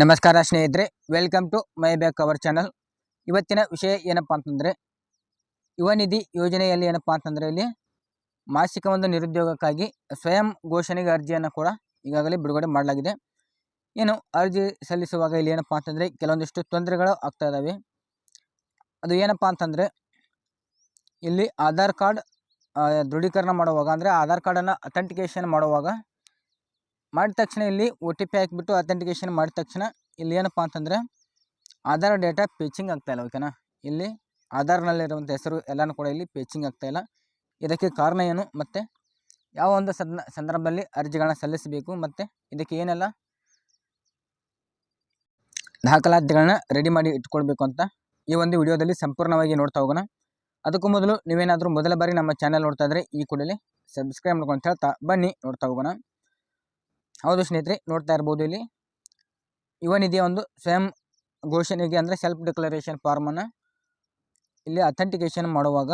ನಮಸ್ಕಾರ ಸ್ನೇಹಿತರೆ welcome to my back our channel ಇವತ್ತಿನ ವಿಷಯ ಏನಪ್ಪ ಅಂತಂದರೆ, ಯುವ ನಿಧಿ ಯೋಜನೆಯಲ್ಲಿ ಏನಪ್ಪ ಅಂತಂದರೆ ಇಲ್ಲಿ ಮಾಸಿಕ ಒಂದು ನಿರುದ್ಯೋಗಕ್ಕಾಗಿ ಸ್ವಯಂ ಘೋಷಣೆಗೆ ಅರ್ಜಿಯನ್ನು ಕೂಡ ಈಗಾಗಲೇ ಬಿಡುಗಡೆ ಮಾಡಲಾಗಿದೆ. ಏನು ಅರ್ಜಿ ಸಲ್ಲಿಸುವಾಗ ಇಲ್ಲಿ ಏನಪ್ಪ ಅಂತಂದರೆ ಕೆಲವೊಂದಿಷ್ಟು ತೊಂದರೆಗಳು ಆಗ್ತಾ ಇದ್ದಾವೆ ಅದು ಏನಪ್ಪ ಅಂತಂದರೆ, ಇಲ್ಲಿ ಆಧಾರ್ ಕಾರ್ಡ್ ದೃಢೀಕರಣ ಮಾಡುವಾಗ, ಅಂದರೆ ಆಧಾರ್ ಕಾರ್ಡನ್ನು ಅಥೆಂಟಿಕೇಷನ್ ಮಾಡುವಾಗ ಮಾಡಿದ ತಕ್ಷಣ ಇಲ್ಲಿ ಒ ಟಿ ಪಿ ಹಾಕಿಬಿಟ್ಟು ಅಥೆಂಟಿಕೇಷನ್ ಮಾಡಿದ ತಕ್ಷಣ ಇಲ್ಲಿ ಏನಪ್ಪ ಅಂತಂದರೆ ಆಧಾರ್ ಡೇಟಾ ಪೇಚಿಂಗ್ ಆಗ್ತಾಯಿಲ್ಲ ಓಕೆನಾ ಇಲ್ಲಿ ಆಧಾರ್ನಲ್ಲಿರುವಂಥ ಹೆಸರು ಎಲ್ಲನೂ ಕೂಡ ಇಲ್ಲಿ ಪೇಚಿಂಗ್ ಆಗ್ತಾಯಿಲ್ಲ ಇದಕ್ಕೆ ಕಾರಣ ಏನು? ಮತ್ತು ಯಾವ ಒಂದು ಸಂದ ಸಂದರ್ಭದಲ್ಲಿ ಅರ್ಜಿಗಳನ್ನ ಸಲ್ಲಿಸಬೇಕು? ಮತ್ತು ಇದಕ್ಕೆ ಏನೆಲ್ಲ ದಾಖಲಾತಿಗಳನ್ನ ರೆಡಿ ಮಾಡಿ ಇಟ್ಕೊಳ್ಬೇಕು ಅಂತ ಈ ಒಂದು ವಿಡಿಯೋದಲ್ಲಿ ಸಂಪೂರ್ಣವಾಗಿ ನೋಡ್ತಾ ಹೋಗೋಣ. ಅದಕ್ಕೂ ಮೊದಲು ನೀವೇನಾದರೂ ಮೊದಲ ಬಾರಿ ನಮ್ಮ ಚಾನಲ್ ನೋಡ್ತಾ ಇದ್ದರೆ ಈ ಕೂಡಲೇ ಸಬ್ಸ್ಕ್ರೈಬ್ ಮಾಡ್ಕೊಂಡು ಹೇಳ್ತಾ ಬನ್ನಿ, ನೋಡ್ತಾ ಹೋಗೋಣ. ಹೌದು ಸ್ನೇಹಿತರೆ, ನೋಡ್ತಾ ಇರ್ಬೋದು ಇಲ್ಲಿ. ಇವನಿದೆ ಒಂದು ಸ್ವಯಂ ಘೋಷಣೆಗೆ ಅಂದರೆ ಸೆಲ್ಫ್ ಡಿಕ್ಲರೇಷನ್ ಫಾರ್ಮನ್ನು ಇಲ್ಲಿ ಅಥೆಂಟಿಕೇಷನ್ ಮಾಡುವಾಗ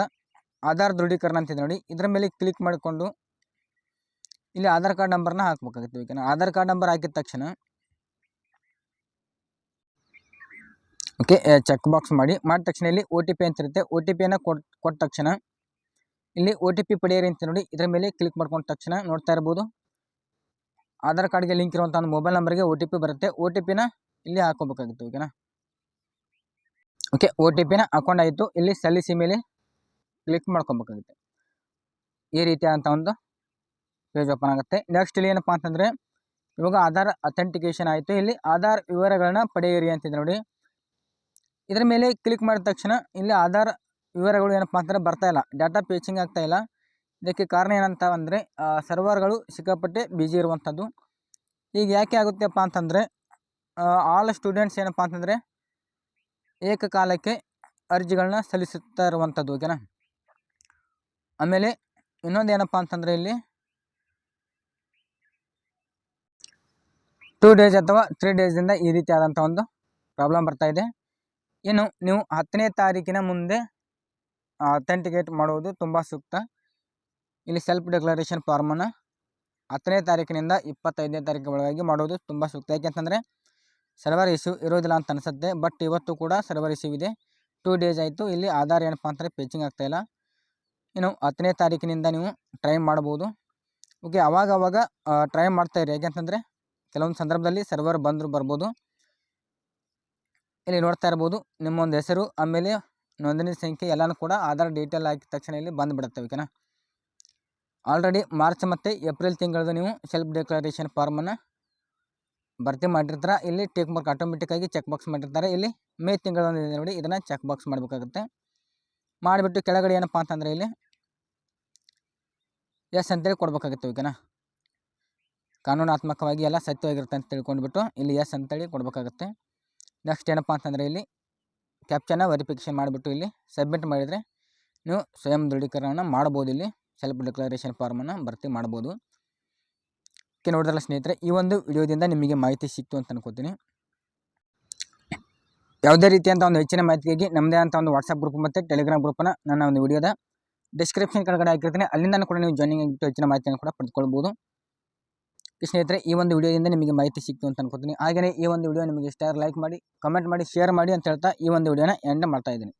ಆಧಾರ್ ದೃಢೀಕರಣ ಅಂತಿದೆ ನೋಡಿ. ಇದರ ಮೇಲೆ ಕ್ಲಿಕ್ ಮಾಡಿಕೊಂಡು ಇಲ್ಲಿ ಆಧಾರ್ ಕಾರ್ಡ್ ನಂಬರ್ನ ಹಾಕ್ಬೇಕಾಗುತ್ತೆ ಓಕೆನಾ ಆಧಾರ್ ಕಾರ್ಡ್ ನಂಬರ್ ಹಾಕಿದ ತಕ್ಷಣ ಓಕೆ ಚೆಕ್ ಬಾಕ್ಸ್ ಮಾಡಿ. ಮಾಡಿದ ತಕ್ಷಣ ಇಲ್ಲಿ ಒ ಟಿ ಪಿ ಅಂತಿರುತ್ತೆ ಒ ಟಿ ಪಿಯನ್ನು ಕೊಟ್, ಕೊಟ್ಟ ತಕ್ಷಣ ಇಲ್ಲಿ ಒ ಟಿ ಪಿ ಪಡೆಯಿರಿ ಅಂತ ನೋಡಿ. ಇದರ ಮೇಲೆ ಕ್ಲಿಕ್ ಮಾಡ್ಕೊಂಡ ತಕ್ಷಣ ನೋಡ್ತಾ ಇರ್ಬೋದು. ಆಧಾರ್ ಕಾರ್ಡ್ಗೆ ಲಿಂಕ್ ಇರುವಂಥ ಒಂದು ಮೊಬೈಲ್ ನಂಬರ್ಗೆ ಒ ಟಿ ಪಿ ಬರುತ್ತೆ. ಒ ಟಿ ಪಿನ ಇಲ್ಲಿ ಹಾಕೋಬೇಕಾಗುತ್ತೆ ಓಕೆನಾ ಓಕೆ ಒ ಟಿ ಪಿನ ಹಾಕೊಂಡಾಯಿತು ಇಲ್ಲಿ ಸಲ್ಲಿಸಿ ಮೇಲೆ ಕ್ಲಿಕ್ ಮಾಡ್ಕೊಬೇಕಾಗುತ್ತೆ. ಈ ರೀತಿಯಾದಂಥ ಒಂದು ಪೇಜ್ ಓಪನ್ ಆಗುತ್ತೆ. ನೆಕ್ಸ್ಟ್ ಇಲ್ಲಿ ಏನಪ್ಪ ಅಂತಂದರೆ, ಇವಾಗ ಆಧಾರ್ ಅಥೆಂಟಿಕೇಷನ್ ಆಯಿತು. ಇಲ್ಲಿ ಆಧಾರ್ ವಿವರಗಳನ್ನ ಪಡೆಯಿರಿ ಅಂತಿದೆ ನೋಡಿ. ಇದರ ಮೇಲೆ ಕ್ಲಿಕ್ ಮಾಡಿದ ತಕ್ಷಣ ಇಲ್ಲಿ ಆಧಾರ್ ವಿವರಗಳು ಏನಪ್ಪ ಅಂತಂದರೆ ಬರ್ತಾ ಇಲ್ಲ. ಡಾಟಾ ಪೇಚಿಂಗ್ ಆಗ್ತಾಯಿಲ್ಲ ಇದಕ್ಕೆ ಕಾರಣ ಏನಂತ ಅಂದರೆ ಸರ್ವರ್ಗಳು ಸಿಕ್ಕಾಪಟ್ಟೆ ಬ್ಯುಸಿ ಇರುವಂಥದ್ದು ಈಗ ಯಾಕೆ ಆಗುತ್ತೆಪ್ಪ ಅಂತಂದರೆ ಆಲ್ ಸ್ಟೂಡೆಂಟ್ಸ್ ಏನಪ್ಪ ಅಂತಂದರೆ, ಏಕಕಾಲಕ್ಕೆ ಅರ್ಜಿಗಳನ್ನ ಸಲ್ಲಿಸುತ್ತಾ ಇರುವಂಥದ್ದು ಓಕೆನಾ ಆಮೇಲೆ ಇನ್ನೊಂದು ಏನಪ್ಪ ಅಂತಂದರೆ ಇಲ್ಲಿ ಟೂ ಡೇಸ್ ಅಥವಾ ತ್ರೀ ಡೇಸಿಂದ ಈ ರೀತಿಯಾದಂಥ ಒಂದು ಪ್ರಾಬ್ಲಮ್ ಬರ್ತಾ ಇದೆ. ಇನ್ನು ನೀವು ಹತ್ತನೇ ತಾರೀಕಿನ ಮುಂದೆ ಅಥೆಂಟಿಕೇಟ್ ಮಾಡುವುದು ತುಂಬ ಸೂಕ್ತ. ಇಲ್ಲಿ ಸೆಲ್ಫ್ ಡಿಕ್ಲರೇಷನ್ ಫಾರ್ಮನ್ನು ಹತ್ತನೇ ತಾರೀಕಿನಿಂದ ಇಪ್ಪತ್ತೈದನೇ ತಾರೀಕು ಒಳಗಾಗಿ ಮಾಡೋದು ತುಂಬ ಸೂಕ್ತ. ಯಾಕೆಂತಂದರೆ ಸರ್ವರ್ ಇಶ್ಯೂ ಇರೋದಿಲ್ಲ ಅಂತ ಅನಿಸುತ್ತೆ ಬಟ್ ಇವತ್ತು ಕೂಡ ಸರ್ವರ್ ಇಶ್ಯೂ ಇದೆ. ಟೂ ಡೇಸ್ ಆಯಿತು, ಇಲ್ಲಿ ಆಧಾರ್ ಏನಪ್ಪ ಅಂತಾರೆ ಪೇಚಿಂಗ್ ಆಗ್ತಾಯಿಲ್ಲ ಇನ್ನು ಹತ್ತನೇ ತಾರೀಕಿನಿಂದ ನೀವು ಟ್ರೈ ಮಾಡ್ಬೋದು ಓಕೆ ಅವಾಗ ಅವಾಗ ಟ್ರೈ ಮಾಡ್ತಾಯಿರಿ ಯಾಕೆಂತಂದರೆ ಕೆಲವೊಂದು ಸಂದರ್ಭದಲ್ಲಿ ಸರ್ವರ್ ಬಂದರೂ ಬರ್ಬೋದು. ಇಲ್ಲಿ ನೋಡ್ತಾ ಇರ್ಬೋದು ನಿಮ್ಮೊಂದು ಹೆಸರು, ಆಮೇಲೆ ನೋಂದಣಿ ಸಂಖ್ಯೆ ಎಲ್ಲನೂ ಕೂಡ ಆಧಾರ್ ಡೀಟೇಲ್ ಹಾಕಿದ ತಕ್ಷಣ ಇಲ್ಲಿ ಬಂದುಬಿಡುತ್ತೆ ಓಕೆನಾ ಆಲ್ರೆಡಿ ಮಾರ್ಚ್ ಮತ್ತು ಏಪ್ರಿಲ್ ತಿಂಗಳದು ನೀವು ಸೆಲ್ಫ್ ಡಿಕ್ಲರೇಷನ್ ಫಾರ್ಮನ್ನು ಭರ್ತಿ ಮಾಡಿರ್ತಾರೆ. ಇಲ್ಲಿ ಟೇಕ್ ಮಾರ್ಕ್ ಆಟೋಮೆಟಿಕ್ಕಾಗಿ ಚೆಕ್ ಬಾಕ್ಸ್ ಮಾಡಿರ್ತಾರೆ. ಇಲ್ಲಿ ಮೇ ತಿಂಗಳೊಂದು ಇದೆ ನೋಡಿ, ಇದನ್ನು ಚೆಕ್ ಬಾಕ್ಸ್ ಮಾಡಬೇಕಾಗುತ್ತೆ. ಮಾಡಿಬಿಟ್ಟು ಕೆಳಗಡೆ ಏನಪ್ಪ ಅಂತಂದರೆ ಇಲ್ಲಿ ಎಸ್ ಅಂತೇಳಿ ಕೊಡಬೇಕಾಗುತ್ತೆ ಓಕೆನಾ ಕಾನೂನಾತ್ಮಕವಾಗಿ ಎಲ್ಲ ಸತ್ಯವಾಗಿರುತ್ತೆ ಅಂತ ತಿಳ್ಕೊಂಡ್ಬಿಟ್ಟು ಇಲ್ಲಿ ಎಸ್ ಅಂತೇಳಿ ಕೊಡಬೇಕಾಗುತ್ತೆ. ನೆಕ್ಸ್ಟ್ ಏನಪ್ಪ ಅಂತಂದರೆ ಇಲ್ಲಿ ಕ್ಯಾಪ್ಚನ್ನ ವೆರಿಫಿಕೇಷನ್ ಮಾಡಿಬಿಟ್ಟು ಇಲ್ಲಿ ಸಬ್ಮಿಟ್ ಮಾಡಿದರೆ ನೀವು ಸ್ವಯಂ ದೃಢೀಕರಣವನ್ನು ಮಾಡ್ಬೋದು ಇಲ್ಲಿ. ಸೆಲ್ಫ್ ಡಿಕ್ಲರೇಷನ್ ಫಾರ್ಮನ್ನು ಭರ್ತಿ ಮಾಡ್ಬೋದು. ಓಕೆ ನೋಡಿದ್ರಲ್ಲ ಸ್ನೇಹಿತರೆ, ಈ ಒಂದು ವಿಡಿಯೋದಿಂದ ನಿಮಗೆ ಮಾಹಿತಿ ಸಿಕ್ತು ಅಂತ ಅನ್ಕೋತೀನಿ. ಯಾವುದೇ ರೀತಿಯಂಥ ಒಂದು ಹೆಚ್ಚಿನ ಮಾಹಿತಿಗಾಗಿ ನಮ್ಮದೇ ಅಂತ ಒಂದು ವಾಟ್ಸಪ್ ಗ್ರೂಪ್ ಮತ್ತು ಟೆಲಿಗ್ರಾಮ್ ಗ್ರೂಪನ್ನು ನನ್ನ ಒಂದು ವಿಡಿಯೋದ ಡಿಸ್ಕ್ರಿಪ್ಷನ್ ಕೆಳಗಡೆ ಹಾಕಿರ್ತೀನಿ. ಅಲ್ಲಿಂದ ಕೂಡ ನೀವು ಜಾಯ್ನಿಂಗ್ ಆಗಿಬಿಟ್ಟು ಹೆಚ್ಚಿನ ಮಾಹಿತಿಯನ್ನು ಕೂಡ ಪಡೆದುಕೊಳ್ಬೋದು ಸ್ನೇಹಿತರೆ, ಈ ಒಂದು ವಿಡಿಯೋದಿಂದ ನಿಮಗೆ ಮಾಹಿತಿ ಸಿಕ್ತು ಅಂತ ಅನ್ಕೋತೀನಿ. ಹಾಗೆಯೇ ಈ ಒಂದು ವಿಡಿಯೋ ನಿಮಗೆ ಇಷ್ಟ ಲೈಕ್ ಮಾಡಿ ಕಮೆಂಟ್ ಮಾಡಿ ಶೇರ್ ಮಾಡಿ ಅಂತ ಹೇಳ್ತಾ ಈ ಒಂದು ವಿಡಿಯೋನ ಎಂಡ್ ಮಾಡ್ತಾ ಇದ್ದೀನಿ.